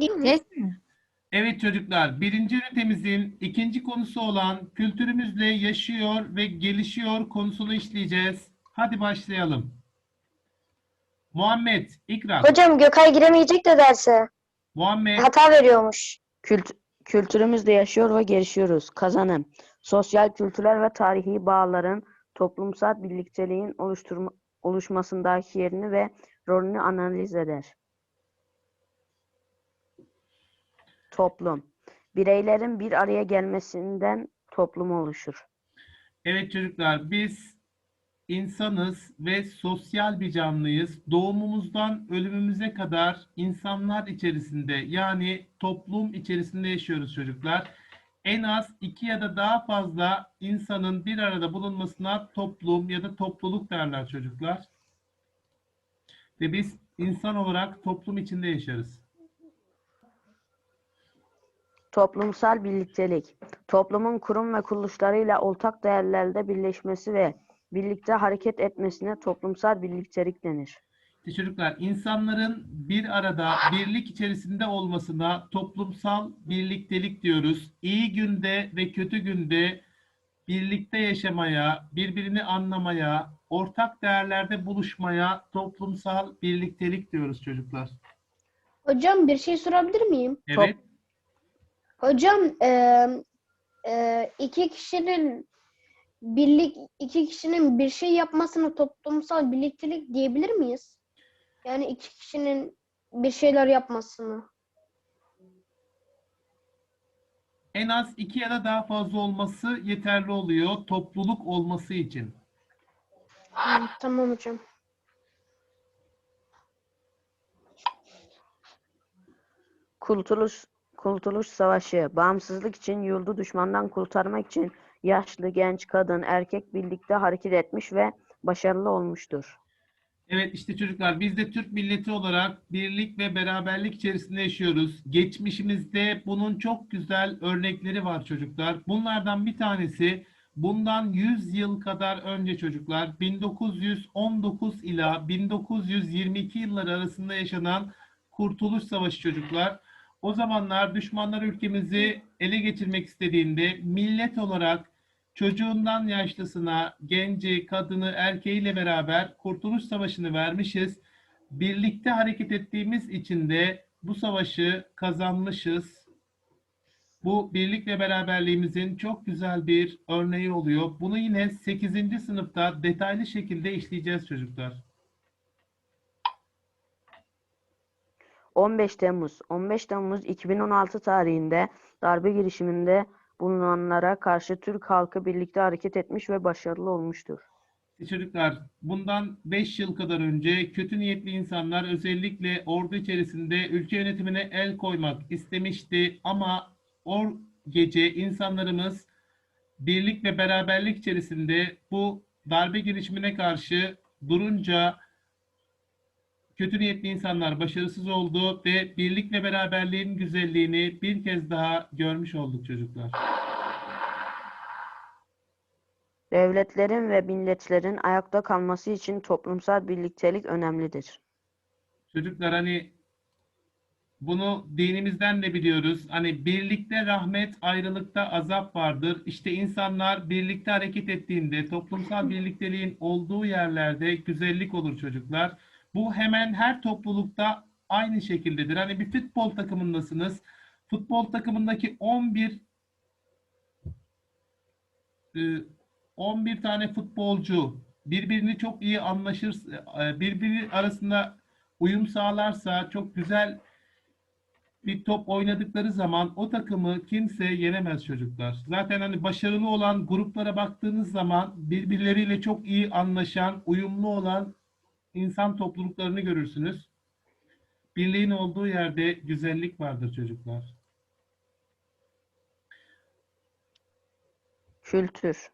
Değil mi? Evet çocuklar, birinci ünitemizin ikinci konusu olan kültürümüzle yaşıyor ve gelişiyor konusunu işleyeceğiz. Hadi başlayalım. Muhammed, İkra. Hocam Gökay giremeyecek de derse. Muhammed, Hata veriyormuş. Kült kültürümüzde yaşıyor ve gelişiyoruz. Kazanım. Sosyal, kültürel ve tarihi bağların toplumsal birlikteliğin oluşturma, oluşmasındaki yerini ve rolünü analiz eder. Toplum. Bireylerin bir araya gelmesinden toplum oluşur. evet çocuklar biz insanız ve sosyal bir canlıyız. Doğumumuzdan ölümümüze kadar insanlar içerisinde yani toplum içerisinde yaşıyoruz çocuklar. En az iki ya da daha fazla insanın bir arada bulunmasına toplum ya da topluluk derler çocuklar. Ve biz insan olarak toplum içinde yaşarız. Toplumsal birliktelik. Toplumun kurum ve kuruluşlarıyla ortak değerlerde birleşmesi ve birlikte hareket etmesine toplumsal birliktelik denir. Çocuklar insanların bir arada birlik içerisinde olmasına toplumsal birliktelik diyoruz. İyi günde ve kötü günde birlikte yaşamaya, birbirini anlamaya, ortak değerlerde buluşmaya toplumsal birliktelik diyoruz çocuklar. Hocam bir şey sorabilir miyim? Evet. Hocam eee, eee, iki kişinin birlik iki kişinin bir şey yapmasını toplumsal birliktelik diyebilir miyiz? Yani iki kişinin bir şeyler yapmasını. En az iki ya da daha fazla olması yeterli oluyor topluluk olması için. Hı, tamam hocam. Kurtuluş, Kurtuluş Savaşı, bağımsızlık için yurdu düşmandan kurtarmak için yaşlı, genç, kadın, erkek birlikte hareket etmiş ve başarılı olmuştur. Evet işte çocuklar biz de Türk milleti olarak birlik ve beraberlik içerisinde yaşıyoruz. Geçmişimizde bunun çok güzel örnekleri var çocuklar. Bunlardan bir tanesi bundan 100 yıl kadar önce çocuklar 1919 ila 1922 yılları arasında yaşanan Kurtuluş Savaşı çocuklar. O zamanlar düşmanlar ülkemizi ele geçirmek istediğinde millet olarak çocuğundan yaşlısına, genci, kadını, erkeğiyle beraber Kurtuluş Savaşı'nı vermişiz. Birlikte hareket ettiğimiz için de bu savaşı kazanmışız. Bu birlik ve beraberliğimizin çok güzel bir örneği oluyor. Bunu yine 8. sınıfta detaylı şekilde işleyeceğiz çocuklar. 15 Temmuz 15 Temmuz 2016 tarihinde darbe girişiminde bulunanlara karşı Türk halkı birlikte hareket etmiş ve başarılı olmuştur. Çocuklar, bundan 5 yıl kadar önce kötü niyetli insanlar özellikle ordu içerisinde ülke yönetimine el koymak istemişti ama o gece insanlarımız birlik ve beraberlik içerisinde bu darbe girişimine karşı durunca kötü niyetli insanlar başarısız oldu ve birlik ve beraberliğin güzelliğini bir kez daha görmüş olduk çocuklar. Devletlerin ve milletlerin ayakta kalması için toplumsal birliktelik önemlidir. Çocuklar hani bunu dinimizden de biliyoruz. Hani birlikte rahmet, ayrılıkta azap vardır. İşte insanlar birlikte hareket ettiğinde, toplumsal birlikteliğin olduğu yerlerde güzellik olur çocuklar. Bu hemen her toplulukta aynı şekildedir. Hani bir futbol takımındasınız. Futbol takımındaki 11 e, 11 tane futbolcu birbirini çok iyi anlaşır, e, birbiri arasında uyum sağlarsa çok güzel bir top oynadıkları zaman o takımı kimse yenemez çocuklar. Zaten hani başarılı olan gruplara baktığınız zaman birbirleriyle çok iyi anlaşan, uyumlu olan insan topluluklarını görürsünüz. Birliğin olduğu yerde güzellik vardır çocuklar. Kültür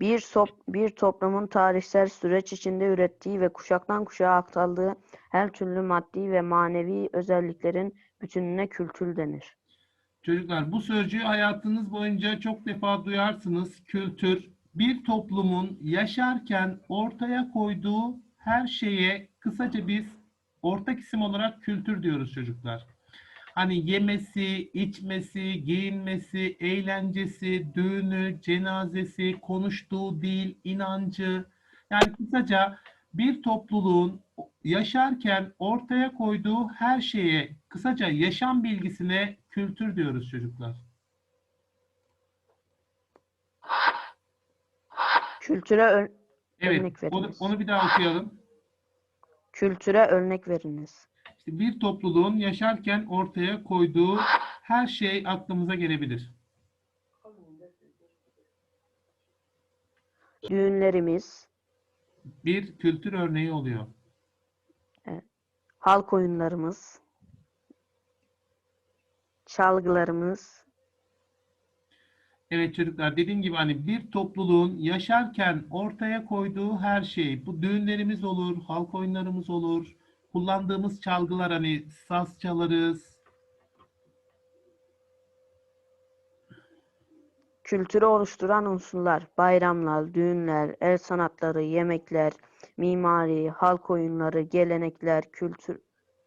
bir, sop- bir toplumun tarihsel süreç içinde ürettiği ve kuşaktan kuşağa aktardığı her türlü maddi ve manevi özelliklerin bütününe kültür denir. Çocuklar bu sözcüğü hayatınız boyunca çok defa duyarsınız. Kültür bir toplumun yaşarken ortaya koyduğu her şeye kısaca biz ortak isim olarak kültür diyoruz çocuklar. Hani yemesi, içmesi, giyinmesi, eğlencesi, düğünü, cenazesi, konuştuğu dil, inancı. Yani kısaca bir topluluğun yaşarken ortaya koyduğu her şeye, kısaca yaşam bilgisine kültür diyoruz çocuklar. Kültüre Evet, Örnek onu, veriniz. onu bir daha okuyalım. kültüre örnek veriniz. İşte bir topluluğun yaşarken ortaya koyduğu her şey aklımıza gelebilir. Düğünlerimiz, Bir kültür örneği oluyor. halk oyunlarımız, çalgılarımız, Evet çocuklar dediğim gibi hani bir topluluğun yaşarken ortaya koyduğu her şey bu düğünlerimiz olur, halk oyunlarımız olur, kullandığımız çalgılar hani saz çalarız. kültürü oluşturan unsurlar, bayramlar, düğünler, el sanatları, yemekler, mimari, halk oyunları, gelenekler, kültür,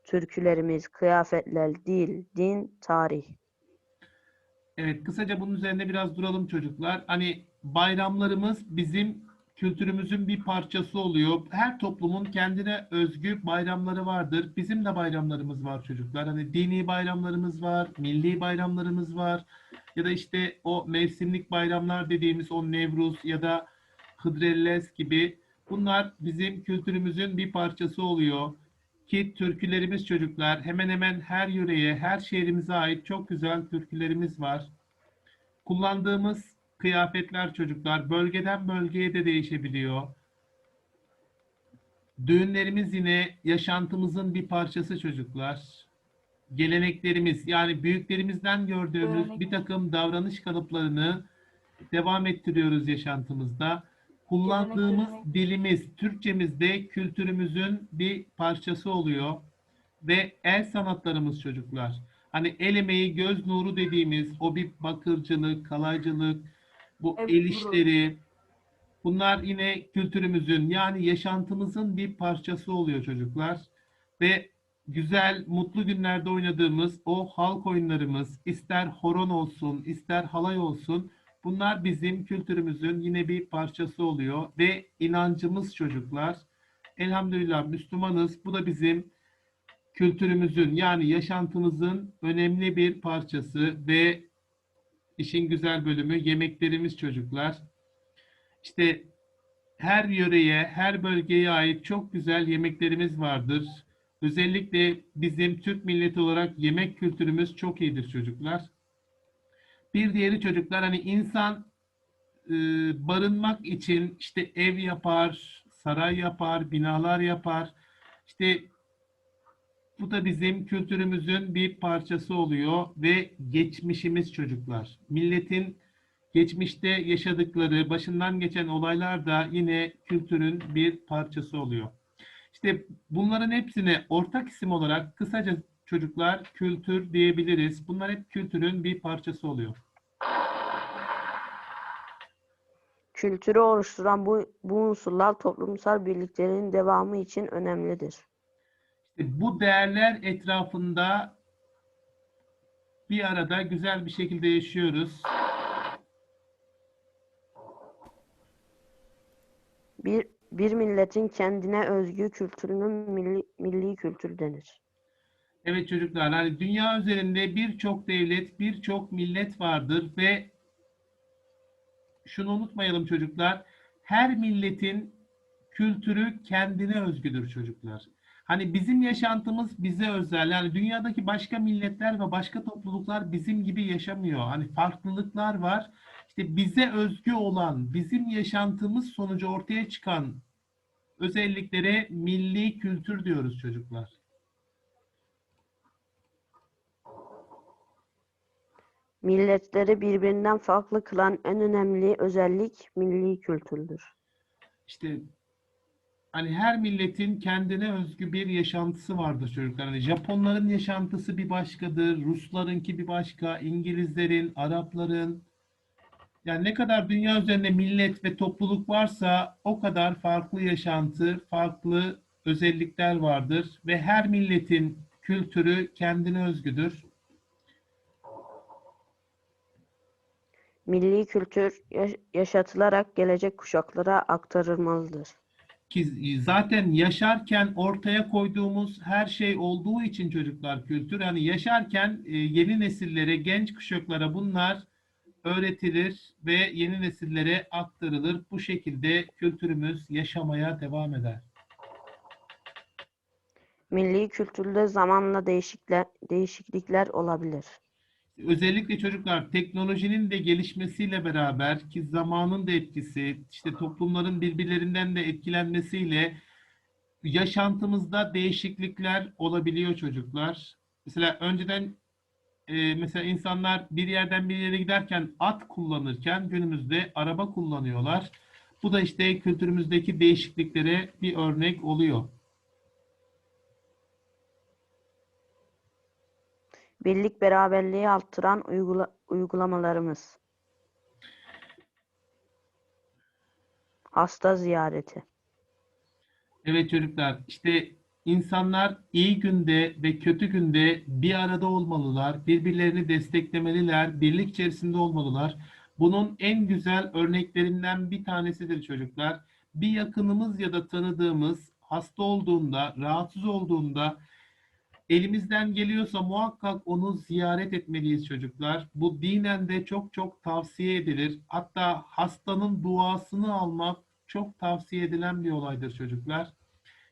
türkülerimiz, kıyafetler, dil, din, tarih. Evet kısaca bunun üzerinde biraz duralım çocuklar. Hani bayramlarımız bizim kültürümüzün bir parçası oluyor. Her toplumun kendine özgü bayramları vardır. Bizim de bayramlarımız var çocuklar. Hani dini bayramlarımız var, milli bayramlarımız var. Ya da işte o mevsimlik bayramlar dediğimiz o Nevruz ya da Hıdrellez gibi bunlar bizim kültürümüzün bir parçası oluyor. Ki türkülerimiz çocuklar hemen hemen her yöreye, her şehrimize ait çok güzel türkülerimiz var. Kullandığımız kıyafetler çocuklar bölgeden bölgeye de değişebiliyor. Düğünlerimiz yine yaşantımızın bir parçası çocuklar. Geleneklerimiz yani büyüklerimizden gördüğümüz bir takım davranış kalıplarını devam ettiriyoruz yaşantımızda. Kullandığımız dilimiz, Türkçemiz de kültürümüzün bir parçası oluyor. Ve el sanatlarımız çocuklar. Hani el emeği, göz nuru dediğimiz o bir bakırcılık, kalaycılık, bu el işleri, bunlar yine kültürümüzün yani yaşantımızın bir parçası oluyor çocuklar. Ve güzel, mutlu günlerde oynadığımız o halk oyunlarımız, ister horon olsun, ister halay olsun, bunlar bizim kültürümüzün yine bir parçası oluyor. Ve inancımız çocuklar, elhamdülillah Müslümanız, bu da bizim kültürümüzün yani yaşantımızın önemli bir parçası ve işin güzel bölümü yemeklerimiz çocuklar. İşte her yöreye, her bölgeye ait çok güzel yemeklerimiz vardır. Özellikle bizim Türk milleti olarak yemek kültürümüz çok iyidir çocuklar. Bir diğeri çocuklar hani insan e, barınmak için işte ev yapar, saray yapar, binalar yapar. İşte bu da bizim kültürümüzün bir parçası oluyor ve geçmişimiz çocuklar. Milletin geçmişte yaşadıkları, başından geçen olaylar da yine kültürün bir parçası oluyor. İşte bunların hepsine ortak isim olarak kısaca çocuklar kültür diyebiliriz. Bunlar hep kültürün bir parçası oluyor. Kültürü oluşturan bu, bu unsurlar toplumsal birliklerin devamı için önemlidir. İşte bu değerler etrafında bir arada güzel bir şekilde yaşıyoruz. Bir, bir milletin kendine özgü kültürünün milli, milli kültür denir. Evet çocuklar, hani dünya üzerinde birçok devlet, birçok millet vardır ve şunu unutmayalım çocuklar, her milletin kültürü kendine özgüdür çocuklar. Hani bizim yaşantımız bize özel. Yani dünyadaki başka milletler ve başka topluluklar bizim gibi yaşamıyor. Hani farklılıklar var. İşte bize özgü olan, bizim yaşantımız sonucu ortaya çıkan özelliklere milli kültür diyoruz çocuklar. Milletleri birbirinden farklı kılan en önemli özellik milli kültürdür. İşte hani her milletin kendine özgü bir yaşantısı vardır çocuklar. Hani Japonların yaşantısı bir başkadır, Ruslarınki bir başka, İngilizlerin, Arapların. Yani ne kadar dünya üzerinde millet ve topluluk varsa o kadar farklı yaşantı, farklı özellikler vardır ve her milletin kültürü kendine özgüdür. Milli kültür yaş- yaşatılarak gelecek kuşaklara aktarılmalıdır. Ki zaten yaşarken ortaya koyduğumuz her şey olduğu için çocuklar kültür hani yaşarken e, yeni nesillere, genç kuşaklara bunlar öğretilir ve yeni nesillere aktarılır. Bu şekilde kültürümüz yaşamaya devam eder. Milli kültürde zamanla değişikler, değişiklikler olabilir. Özellikle çocuklar teknolojinin de gelişmesiyle beraber ki zamanın da etkisi, işte toplumların birbirlerinden de etkilenmesiyle yaşantımızda değişiklikler olabiliyor çocuklar. Mesela önceden e, mesela insanlar bir yerden bir yere giderken at kullanırken günümüzde araba kullanıyorlar. Bu da işte kültürümüzdeki değişikliklere bir örnek oluyor. Birlik beraberliği arttıran uygula- uygulamalarımız. Hasta ziyareti. Evet çocuklar, işte insanlar iyi günde ve kötü günde bir arada olmalılar, birbirlerini desteklemeliler, birlik içerisinde olmalılar. Bunun en güzel örneklerinden bir tanesidir çocuklar. Bir yakınımız ya da tanıdığımız hasta olduğunda, rahatsız olduğunda elimizden geliyorsa muhakkak onu ziyaret etmeliyiz çocuklar. Bu dinen de çok çok tavsiye edilir. Hatta hastanın duasını almak çok tavsiye edilen bir olaydır çocuklar.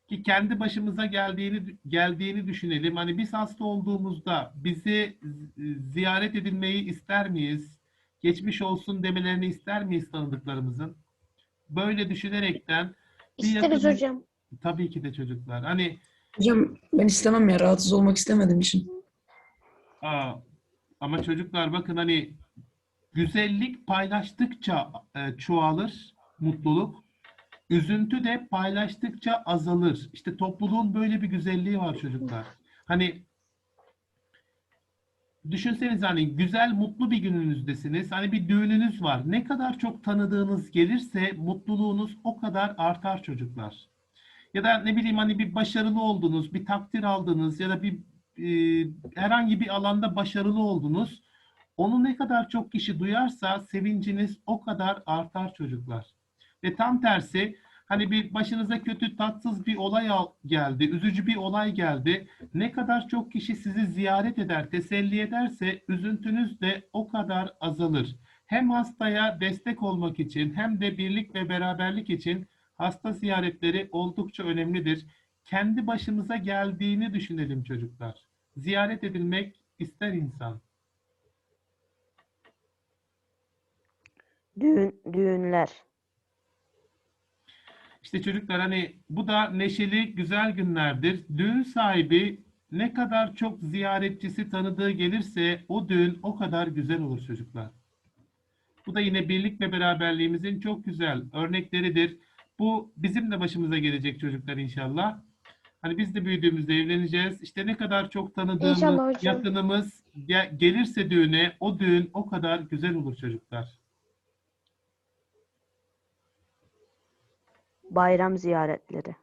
Ki kendi başımıza geldiğini geldiğini düşünelim. Hani biz hasta olduğumuzda bizi ziyaret edilmeyi ister miyiz? Geçmiş olsun demelerini ister miyiz tanıdıklarımızın? Böyle düşünerekten İsteriz yakın- hocam. tabii ki de çocuklar. Hani Hocam ben istemem ya rahatsız olmak istemediğim için. Aa, ama çocuklar bakın hani güzellik paylaştıkça e, çoğalır, mutluluk. Üzüntü de paylaştıkça azalır. İşte topluluğun böyle bir güzelliği var çocuklar. Hani düşünseniz hani güzel, mutlu bir gününüzdesiniz. Hani bir düğününüz var. Ne kadar çok tanıdığınız gelirse mutluluğunuz o kadar artar çocuklar. Ya da ne bileyim hani bir başarılı oldunuz, bir takdir aldınız ya da bir e, herhangi bir alanda başarılı oldunuz. Onu ne kadar çok kişi duyarsa sevinciniz o kadar artar çocuklar. Ve tam tersi hani bir başınıza kötü tatsız bir olay geldi, üzücü bir olay geldi. Ne kadar çok kişi sizi ziyaret eder, teselli ederse üzüntünüz de o kadar azalır. Hem hastaya destek olmak için hem de birlik ve beraberlik için hasta ziyaretleri oldukça önemlidir. Kendi başımıza geldiğini düşünelim çocuklar. Ziyaret edilmek ister insan. Düğün, düğünler. İşte çocuklar hani bu da neşeli güzel günlerdir. Düğün sahibi ne kadar çok ziyaretçisi tanıdığı gelirse o düğün o kadar güzel olur çocuklar. Bu da yine birlik ve beraberliğimizin çok güzel örnekleridir. Bu bizim de başımıza gelecek çocuklar inşallah. Hani biz de büyüdüğümüzde evleneceğiz. İşte ne kadar çok tanıdığımız, yakınımız ge- gelirse düğüne o düğün o kadar güzel olur çocuklar. Bayram ziyaretleri.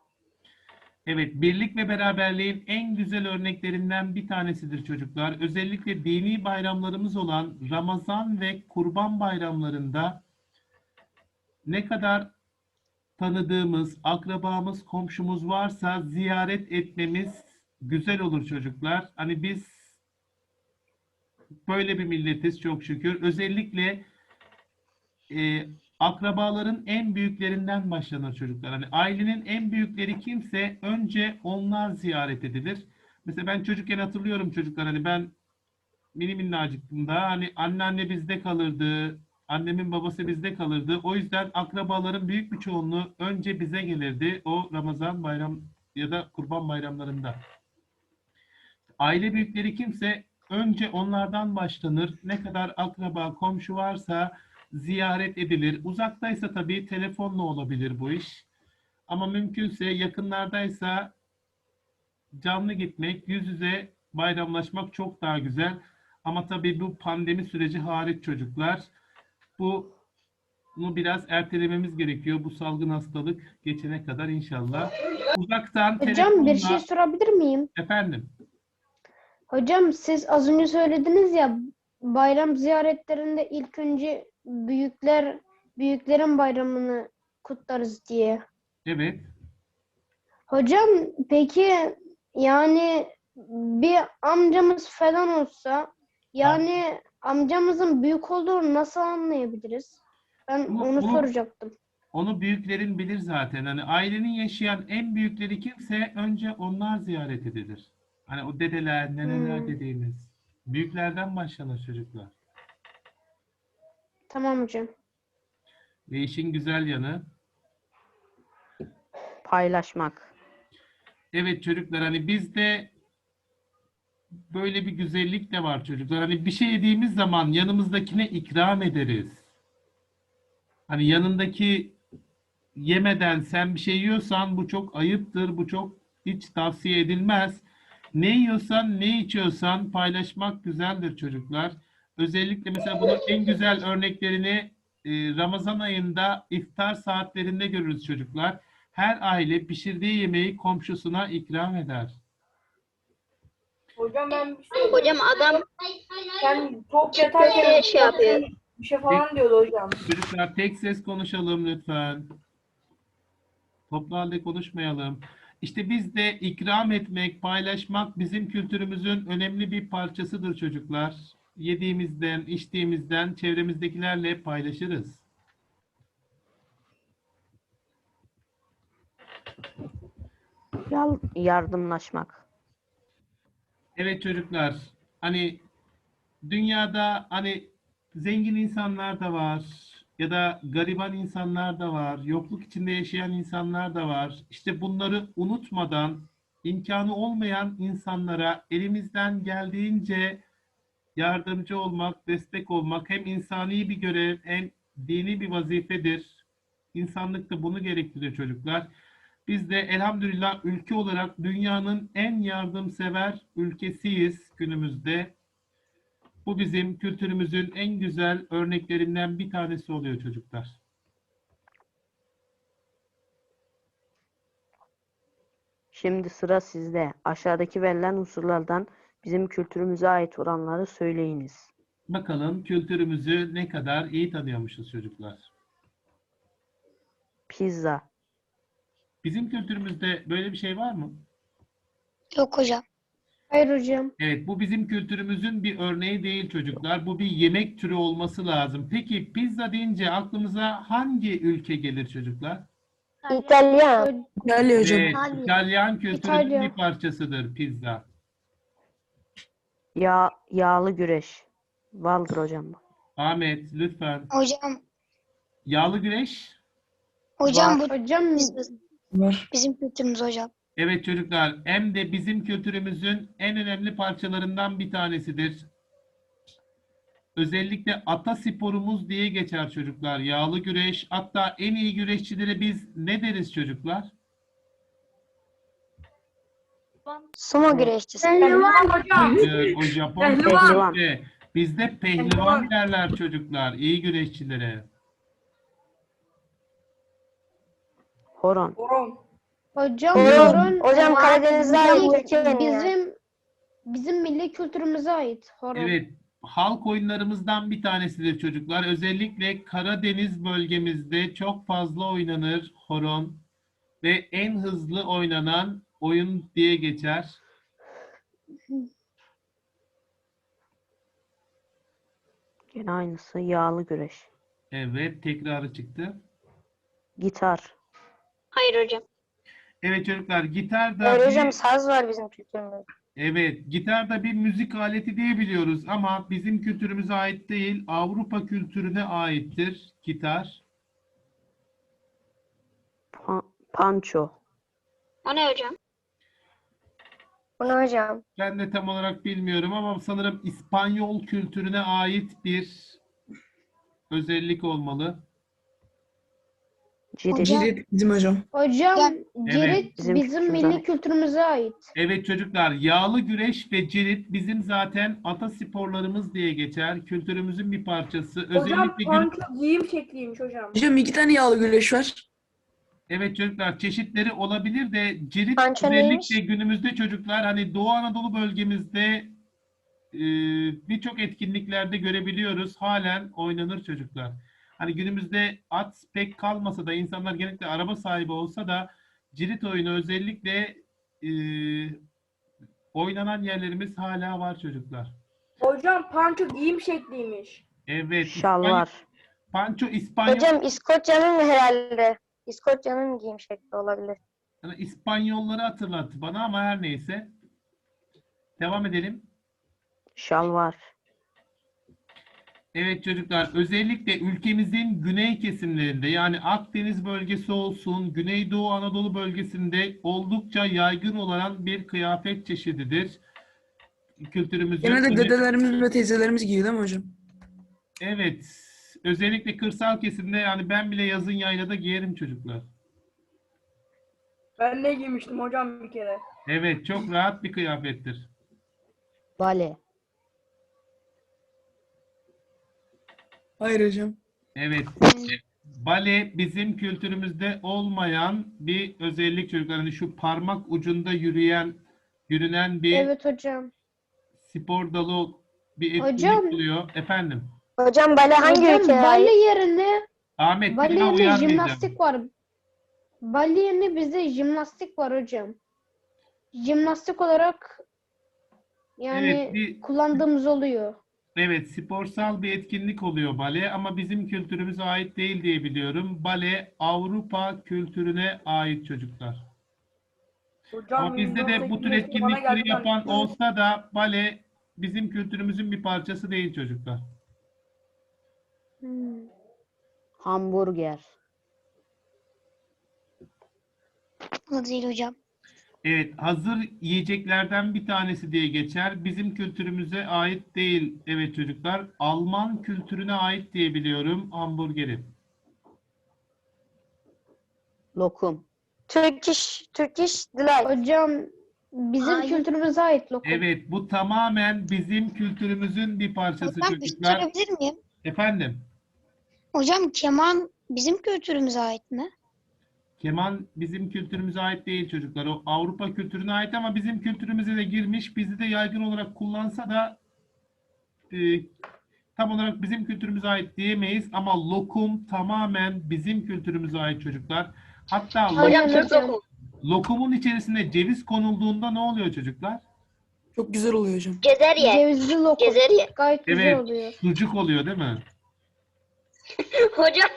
Evet, birlik ve beraberliğin en güzel örneklerinden bir tanesidir çocuklar. Özellikle dini bayramlarımız olan Ramazan ve Kurban bayramlarında ne kadar tanıdığımız, akrabamız, komşumuz varsa ziyaret etmemiz güzel olur çocuklar. Hani biz böyle bir milletiz çok şükür. Özellikle e, akrabaların en büyüklerinden başlanır çocuklar. Hani ailenin en büyükleri kimse önce onlar ziyaret edilir. Mesela ben çocukken hatırlıyorum çocuklar hani ben mini minnacıktığımda hani anneanne bizde kalırdı, annemin babası bizde kalırdı. O yüzden akrabaların büyük bir çoğunluğu önce bize gelirdi o Ramazan bayram ya da kurban bayramlarında. Aile büyükleri kimse önce onlardan başlanır. Ne kadar akraba, komşu varsa ziyaret edilir. Uzaktaysa tabii telefonla olabilir bu iş. Ama mümkünse yakınlardaysa canlı gitmek, yüz yüze bayramlaşmak çok daha güzel. Ama tabii bu pandemi süreci hariç çocuklar. Bu bunu biraz ertelememiz gerekiyor. Bu salgın hastalık geçene kadar inşallah. Uzaktan Hocam bir telefonla- şey sorabilir miyim? Efendim. Hocam siz az önce söylediniz ya bayram ziyaretlerinde ilk önce büyükler büyüklerin bayramını kutlarız diye. Evet. Hocam peki yani bir amcamız falan olsa yani amcamızın büyük olduğunu nasıl anlayabiliriz? Ben Bunu- onu bunu- soracaktım. Onu büyüklerin bilir zaten. Hani ailenin yaşayan en büyükleri kimse önce onlar ziyaret edilir. Hani o dedeler, neneler Hmm. dediğimiz. Büyüklerden başlanır çocuklar. Tamam hocam. Ve işin güzel yanı. Paylaşmak. Evet çocuklar hani bizde böyle bir güzellik de var çocuklar. Hani bir şey yediğimiz zaman yanımızdakine ikram ederiz. Hani yanındaki yemeden sen bir şey yiyorsan bu çok ayıptır. Bu çok hiç tavsiye edilmez. Ne yiyorsan, ne içiyorsan paylaşmak güzeldir çocuklar. Özellikle mesela bunun en güzel örneklerini e, Ramazan ayında iftar saatlerinde görürüz çocuklar. Her aile pişirdiği yemeği komşusuna ikram eder. Hocam ben bir şey Hocam adam sen çok yatarken şey yapıyor. bir şey falan diyordu hocam. Çocuklar tek ses konuşalım lütfen. Toplu halde konuşmayalım. İşte biz de ikram etmek, paylaşmak bizim kültürümüzün önemli bir parçasıdır çocuklar. Yediğimizden, içtiğimizden çevremizdekilerle paylaşırız. Yardımlaşmak. Evet çocuklar, hani dünyada hani zengin insanlar da var ya da gariban insanlar da var, yokluk içinde yaşayan insanlar da var. İşte bunları unutmadan imkanı olmayan insanlara elimizden geldiğince yardımcı olmak, destek olmak hem insani bir görev hem dini bir vazifedir. İnsanlık da bunu gerektiriyor çocuklar. Biz de elhamdülillah ülke olarak dünyanın en yardımsever ülkesiyiz günümüzde. Bu bizim kültürümüzün en güzel örneklerinden bir tanesi oluyor çocuklar. Şimdi sıra sizde. Aşağıdaki verilen unsurlardan bizim kültürümüze ait olanları söyleyiniz. Bakalım kültürümüzü ne kadar iyi tanıyormuşuz çocuklar. Pizza, Bizim kültürümüzde böyle bir şey var mı? Yok hocam. Hayır hocam. Evet, bu bizim kültürümüzün bir örneği değil çocuklar. Bu bir yemek türü olması lazım. Peki pizza deyince aklımıza hangi ülke gelir çocuklar? İtalyan. Geldi hocam. Evet, İtalyan kültürünün İtalya. bir parçasıdır pizza. yağ, yağlı güreş. Vardır hocam. bu. Ahmet, lütfen. Hocam. Yağlı güreş. Hocam bu Hocam Var. bizim kültürümüz hocam. Evet çocuklar, hem de bizim kültürümüzün en önemli parçalarından bir tanesidir. Özellikle ata sporumuz diye geçer çocuklar. Yağlı güreş. Hatta en iyi güreşçilere biz ne deriz çocuklar? Sumo güreşçisi. Hayır, o Japon Pehlivan. kültüründe. Bizde pehlivan derler çocuklar. iyi güreşçilere. Horon, Horon. hocam Horon. horon Hocam e, Karadeniz'e bizim-. Bizim bizim milli kültürümüze ait horon. Evet, halk oyunlarımızdan bir tanesidir çocuklar. Özellikle Karadeniz bölgemizde çok fazla oynanır horon ve en hızlı oynanan oyun diye geçer. gene aynısı yağlı güreş. Evet, tekrarı çıktı. Gitar, Hayır hocam. Evet çocuklar, gitar da bir- hocam saz var bizim kültürümüzde. evet, gitar da bir müzik aleti diye biliyoruz ama bizim kültürümüze ait değil, Avrupa kültürüne aittir gitar. pa- panço, O ne hocam? Bu ne hocam? Ben de tam olarak bilmiyorum ama sanırım İspanyol kültürüne ait bir özellik olmalı. Cirit, Cirit bizim hocam. Hocam cirit Bizim bizim, kültürümüze milli ait. kültürümüze ait. Evet çocuklar, yağlı güreş ve cirit bizim zaten atasporlarımız diye geçer. Kültürümüzün bir parçası. Hocam Özellikle gün... panço giyim şekliymiş hocam. Hocam iki tane yağlı güreş var. Evet çocuklar, çeşitleri olabilir de cirit Panço özellikle neymiş? günümüzde çocuklar hani Doğu Anadolu bölgemizde e, birçok etkinliklerde görebiliyoruz. Halen oynanır çocuklar. Hani günümüzde at pek kalmasa da insanlar genellikle araba sahibi olsa da cirit oyunu özellikle e, oynanan yerlerimiz hala var çocuklar. Hocam panço giyim şekliymiş. Evet. Şalvar. Panço İspanyol, Hocam İskoçya'nın herhalde. İskoçya'nın giyim şekli olabilir. yani İspanyolları hatırlattı bana ama her neyse. Devam edelim. Şalvar. Evet çocuklar, özellikle ülkemizin güney kesimlerinde yani Akdeniz bölgesi olsun, Güneydoğu Anadolu bölgesinde oldukça yaygın olan bir kıyafet çeşididir. Kültürümüzün Genelde öne- dedelerimiz ve teyzelerimiz giyiyor değil mi hocam? Evet, özellikle kırsal kesimde yani ben bile yazın yaylada giyerim çocuklar. Ben ne giymiştim hocam bir kere. Evet, çok rahat bir kıyafettir. Bale. Hayır hocam. Evet. Bale bizim kültürümüzde olmayan bir özellik çocuklar. Hani şu parmak ucunda yürüyen, yürünen bir Evet hocam. spor dalı bir etkinlik Hocam. oluyor. Efendim. Hocam bale hangi hocam ülkeye bale ait? yerine Ahmet bale daha yerine uyarmayacağım. jimnastik var. Bale yerine bizde jimnastik var hocam. Jimnastik olarak yani Evet, bir- kullandığımız oluyor. Evet, sporsal bir etkinlik oluyor bale ama bizim kültürümüze ait değil diye biliyorum. Bale Avrupa kültürüne ait çocuklar. Hocam Ama bizde de bu tür 1985'te bana etkinlikleri yapan olsa da bale bizim kültürümüzün bir parçası değil çocuklar. Hmm. Hamburger. O değil hocam. Evet, hazır yiyeceklerden bir tanesi diye geçer. Bizim kültürümüze ait değil. Evet çocuklar, Alman kültürüne ait diye biliyorum hamburgeri. Lokum. Turkish, Turkish Delight. Hocam bizim Hayır. kültürümüze ait lokum. Evet, bu tamamen bizim kültürümüzün bir parçası Hocam bir şey çocuklar. sorabilir miyim? Efendim, Hocam keman bizim kültürümüze ait mi? Keman bizim kültürümüze ait değil çocuklar. O Avrupa kültürüne ait ama bizim kültürümüze de girmiş. Bizi de yaygın olarak kullansa da e, tam olarak bizim kültürümüze ait diyemeyiz ama lokum tamamen bizim kültürümüze ait çocuklar. Hatta Hocam hocam. lokum. lokumun içerisine ceviz konulduğunda ne oluyor çocuklar? Çok güzel oluyor hocam. Cezerye. Cevizli lokum. Cezerye. Gayet güzel Evet, oluyor. sucuk oluyor değil mi? Hocam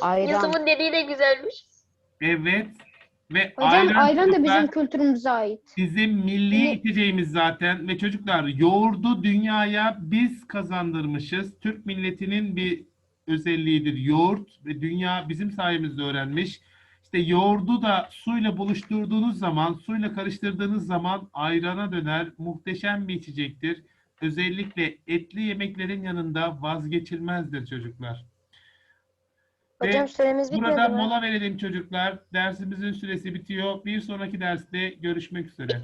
Ayran. Yusuf'un dediği de güzelmiş. Evet. Ve Hocam ayran, da çocuklar, bizim kültürümüze ait. Bizim milli Ne- içeceğimiz zaten ve çocuklar yoğurdu dünyaya biz kazandırmışız. Türk milletinin bir özelliğidir yoğurt ve dünya bizim sayemizde öğrenmiş. İşte yoğurdu da suyla buluşturduğunuz zaman, suyla karıştırdığınız zaman ayrana döner. Muhteşem bir içecektir. Özellikle etli yemeklerin yanında vazgeçilmezdir çocuklar. Ve Hocam süremiz bitmedi Burada mi? mola verelim çocuklar. Dersimizin süresi bitiyor. Bir sonraki derste görüşmek üzere.